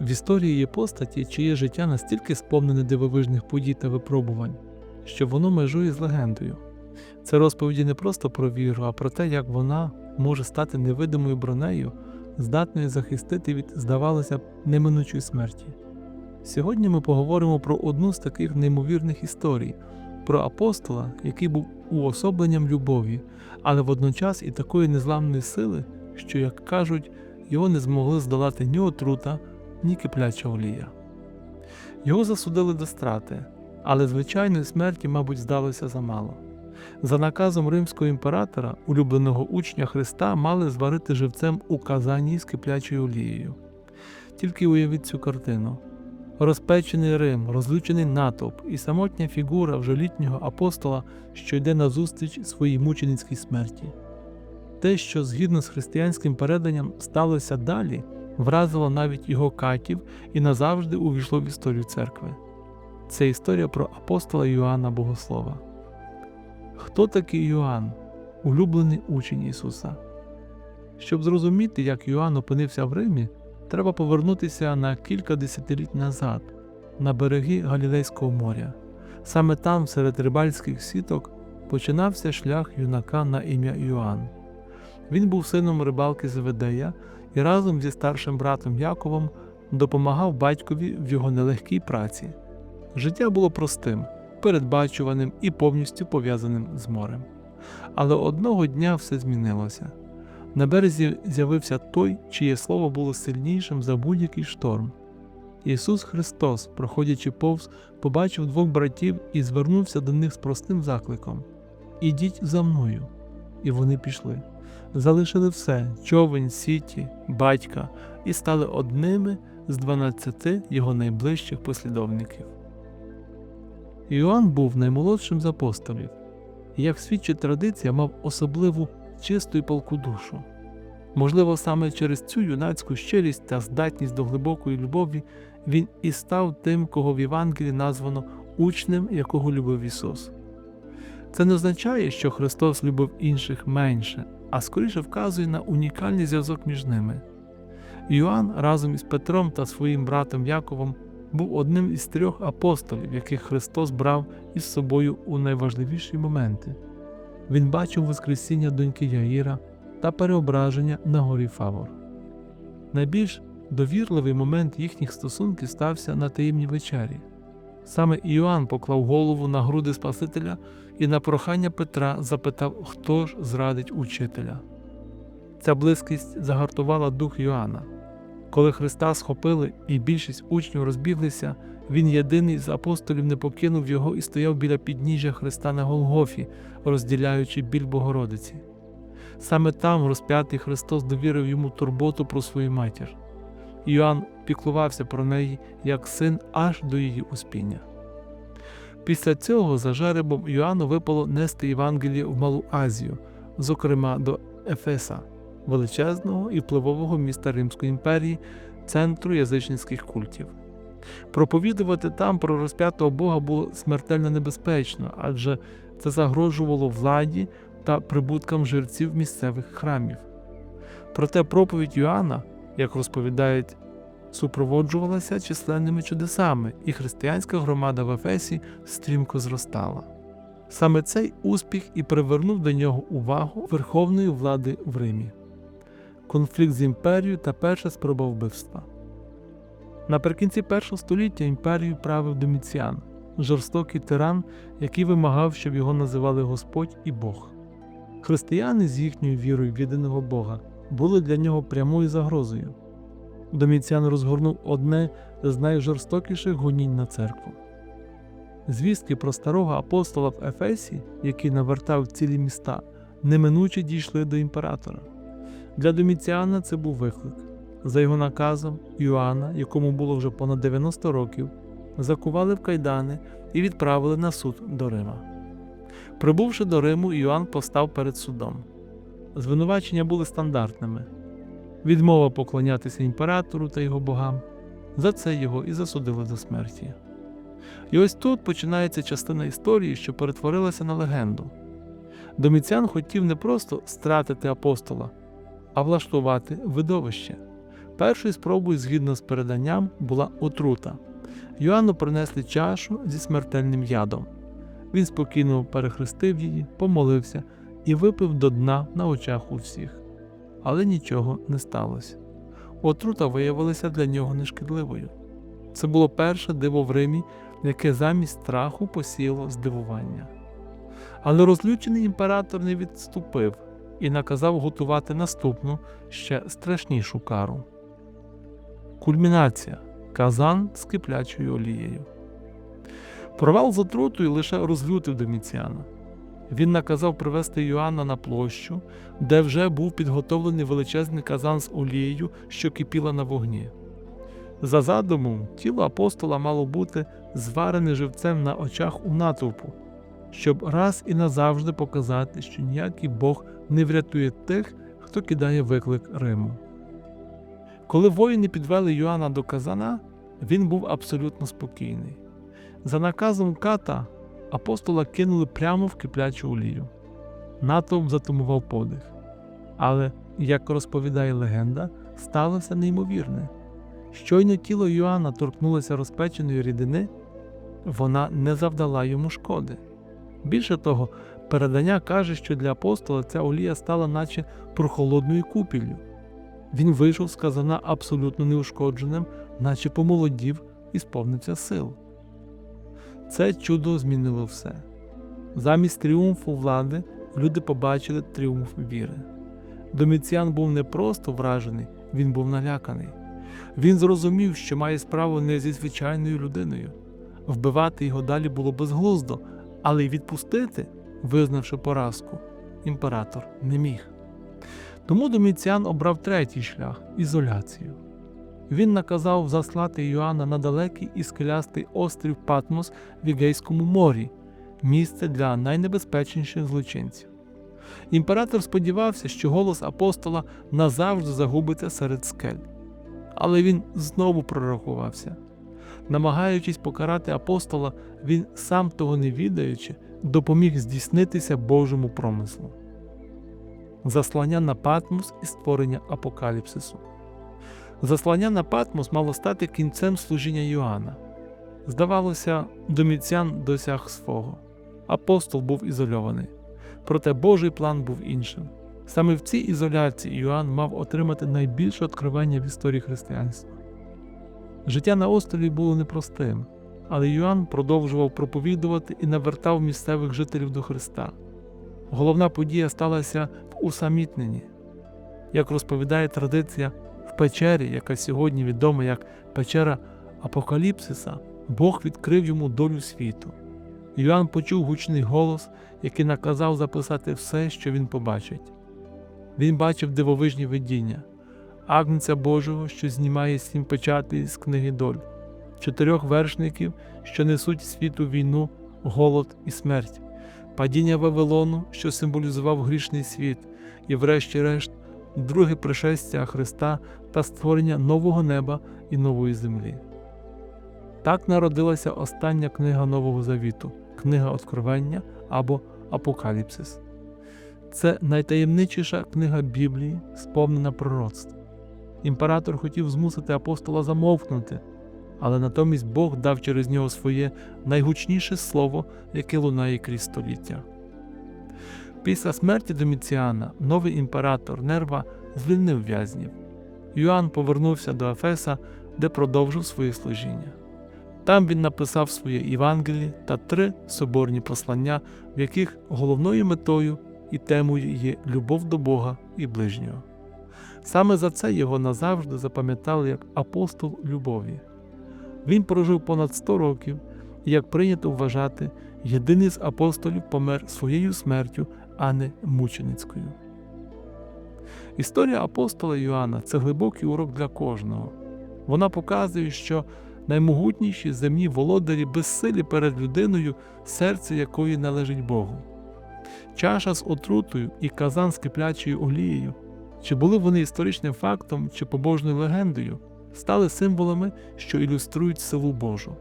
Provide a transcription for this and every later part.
В історії є постаті, чиє життя настільки сповнене дивовижних подій та випробувань, що воно межує з легендою. Це розповіді не просто про віру, а про те, як вона може стати невидимою бронею, здатною захистити від, здавалося б, неминучої смерті. Сьогодні ми поговоримо про одну з таких неймовірних історій, про апостола, який був уособленням любові, але водночас і такої незламної сили, що, як кажуть, його не змогли здолати ні отрута, ні кипляча олія. Його засудили до страти, але звичайної смерті, мабуть, здалося замало. За наказом римського імператора, улюбленого учня Христа мали зварити живцем у казані з киплячою олією. Тільки уявіть цю картину. Розпечений Рим, розлючений натовп і самотня фігура вже літнього апостола, що йде назустріч своїй мученицькій смерті. Те, що згідно з християнським переданням сталося далі, вразило навіть його катів і назавжди увійшло в історію церкви. Це історія про апостола Йоанна Богослова. Хто такий Йоанн, улюблений учень Ісуса? Щоб зрозуміти, як Йоанн опинився в Римі, треба повернутися на кілька десятиліть назад, на береги Галілейського моря. Саме там, серед рибальських сіток, починався шлях юнака на ім'я Йоанн. Він був сином рибалки Зеведея і разом зі старшим братом Яковом допомагав батькові в його нелегкій праці. Життя було простим, передбачуваним і повністю пов'язаним з морем. Але одного дня все змінилося. На березі з'явився той, чиє слово було сильнішим за будь-який шторм. Ісус Христос, проходячи повз, побачив двох братів і звернувся до них з простим закликом: Ідіть за мною. І вони пішли. Залишили все човен, сіті, батька, і стали одними з дванадцяти його найближчих послідовників. Іоанн був наймолодшим з апостолів, і, як свідчить традиція, мав особливу чисту і палку душу. Можливо, саме через цю юнацьку щирість та здатність до глибокої любові він і став тим, кого в Євангелії названо учнем, якого любив Ісус. Це не означає, що Христос любив інших менше, а скоріше вказує на унікальний зв'язок між ними. Йоанн разом із Петром та своїм братом Яковом був одним із трьох апостолів, яких Христос брав із собою у найважливіші моменти. Він бачив Воскресіння доньки Яїра та переображення на горі Фавор. Найбільш довірливий момент їхніх стосунків стався на таємній вечері. Саме Іоанн поклав голову на груди Спасителя і на прохання Петра запитав, хто ж зрадить учителя. Ця близькість загартувала дух Йоанна. Коли Христа схопили і більшість учнів розбіглися, він єдиний з апостолів не покинув його і стояв біля підніжжя Христа на Голгофі, розділяючи біль Богородиці. Саме там розп'ятий Христос довірив йому турботу про свою матір. Йоанн піклувався про неї як син аж до її успіння. Після цього за жеребом Йоанну випало нести Євангеліє в Малу Азію, зокрема до Ефеса, величезного і впливового міста Римської імперії, центру язичницьких культів. Проповідувати там про розп'ятого Бога було смертельно небезпечно, адже це загрожувало владі та прибуткам жерців місцевих храмів. Проте проповідь Йоанна, як розповідають, супроводжувалася численними чудесами, і християнська громада в Ефесі стрімко зростала. Саме цей успіх і привернув до нього увагу верховної влади в Римі, конфлікт з імперією та перша спроба вбивства. Наприкінці першого століття імперію правив Доміціан, жорстокий тиран, який вимагав, щоб його називали Господь і Бог. Християни з їхньою вірою в єдиного Бога були для нього прямою загрозою. Доміціан розгорнув одне з найжорстокіших гонінь на церкву. Звістки про старого апостола в Ефесі, який навертав цілі міста, неминуче дійшли до імператора. Для Доміціана це був виклик. За його наказом, Йоанна, якому було вже понад 90 років, закували в кайдани і відправили на суд до Рима. Прибувши до Риму, Йоанн постав перед судом. Звинувачення були стандартними: відмова поклонятися імператору та його богам. За це його і засудили до смерті. І ось тут починається частина історії, що перетворилася на легенду. Доміціан хотів не просто стратити апостола, а влаштувати видовище. Першою спробою, згідно з переданням, була отрута. Йоанну принесли чашу зі смертельним ядом. Він спокійно перехрестив її, помолився і випив до дна на очах у всіх. Але нічого не сталося. Отрута виявилася для нього нешкідливою. Це було перше диво в Римі, яке замість страху посіяло здивування. Але розлючений імператор не відступив і наказав готувати наступну ще страшнішу кару. Кульмінація казан з киплячою олією. Провал з отрутою лише розлютив Доміціана. Він наказав привезти Йоанна на площу, де вже був підготовлений величезний казан з олією, що кипіла на вогні. За задумом, тіло апостола мало бути зварене живцем на очах у натовпу, щоб раз і назавжди показати, що ніякий Бог не врятує тих, хто кидає виклик Риму. Коли воїни підвели Йоанна до казана, він був абсолютно спокійний. За наказом ката апостола кинули прямо в киплячу олію. Натовп затумував подих. Але, як розповідає легенда, сталося неймовірне. Щойно тіло Йоанна торкнулося розпеченої рідини, вона не завдала йому шкоди. Більше того, передання каже, що для апостола ця олія стала наче прохолодною купіллю. Він вийшов з казана абсолютно неушкодженим, наче помолодів і сповнився сил. Це чудо змінило все. Замість тріумфу влади люди побачили тріумф віри. Доміціан був не просто вражений, він був наляканий. Він зрозумів, що має справу не зі звичайною людиною. Вбивати його далі було безглуздо, але й відпустити, визнавши поразку, імператор не міг. Тому Доміціан обрав третій шлях ізоляцію. Він наказав заслати Йоанна на далекий і скелястий острів Патмос в Ігейському морі, місце для найнебезпечніших злочинців. Імператор сподівався, що голос апостола назавжди загубиться серед скель. Але він знову прорахувався. Намагаючись покарати апостола, він, сам того не відаючи, допоміг здійснитися Божому промислу. Заслання на Патмос і створення апокаліпсису. Заслання на Патмос мало стати кінцем служіння Йоанна. Здавалося, Доміціан досяг свого. Апостол був ізольований. Проте Божий план був іншим. Саме в цій ізоляції Йоанн мав отримати найбільше откровення в історії християнства. Життя на острові було непростим, але Йоанн продовжував проповідувати і навертав місцевих жителів до Христа. Головна подія сталася в усамітненні. Як розповідає традиція, печері, яка сьогодні відома як печера Апокаліпсиса, Бог відкрив йому долю світу. Йоанн почув гучний голос, який наказав записати все, що він побачить. Він бачив дивовижні видіння, агнця Божого, що знімає сім печатей з книги доль, чотирьох вершників, що несуть світу війну, голод і смерть, падіння Вавилону, що символізував грішний світ, і, врешті-решт, друге пришестя Христа та створення нового неба і нової землі. Так народилася остання книга Нового Завіту, книга Откровення або Апокаліпсис. Це найтаємничіша книга Біблії, сповнена пророцтв. Імператор хотів змусити апостола замовкнути, але натомість Бог дав через нього своє найгучніше слово, яке лунає крізь століття. Після смерті Доміціана новий імператор Нерва звільнив в'язнів. Йоанн повернувся до Ефеса, де продовжив своє служіння. Там він написав своє Євангеліє та три соборні послання, в яких головною метою і темою є любов до Бога і ближнього. Саме за це його назавжди запам'ятали як апостол любові. Він прожив понад 100 років і, як прийнято вважати, єдиний з апостолів помер своєю смертю, а не мученицькою. Історія апостола Йоанна це глибокий урок для кожного. Вона показує, що наймогутніші земні володарі безсилі перед людиною, серце якої належить Богу. Чаша з отрутою і казан з киплячою олією, чи були вони історичним фактом чи побожною легендою, стали символами, що ілюструють силу Божу.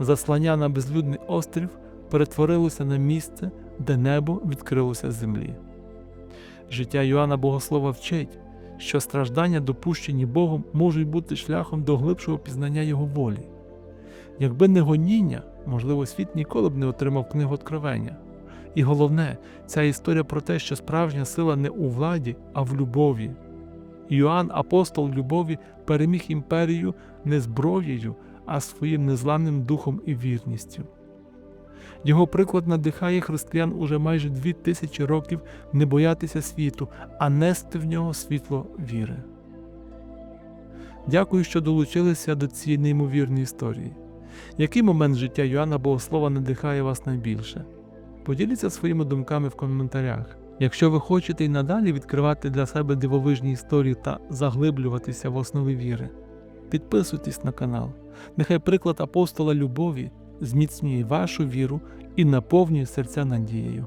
Заслання на безлюдний острів перетворилося на місце, де небо відкрилося з землі. Життя Йоанна Богослова вчить, що страждання, допущені Богом, можуть бути шляхом до глибшого пізнання Його волі. Якби не гоніння, можливо, світ ніколи б не отримав книгу Откровення. І головне, ця історія про те, що справжня сила не у владі, а в любові. Йоанн, апостол любові, переміг імперію не зброєю, а своїм незламним духом і вірністю. Його приклад надихає християн уже майже дві тисячі років не боятися світу, а нести в нього світло віри. Дякую, що долучилися до цієї неймовірної історії. Який момент життя Йоанна Богослова надихає вас найбільше? Поділіться своїми думками в коментарях. Якщо ви хочете й надалі відкривати для себе дивовижні історії та заглиблюватися в основи віри, підписуйтесь на канал. Нехай приклад апостола любові зміцнює вашу віру і наповнює серця надією.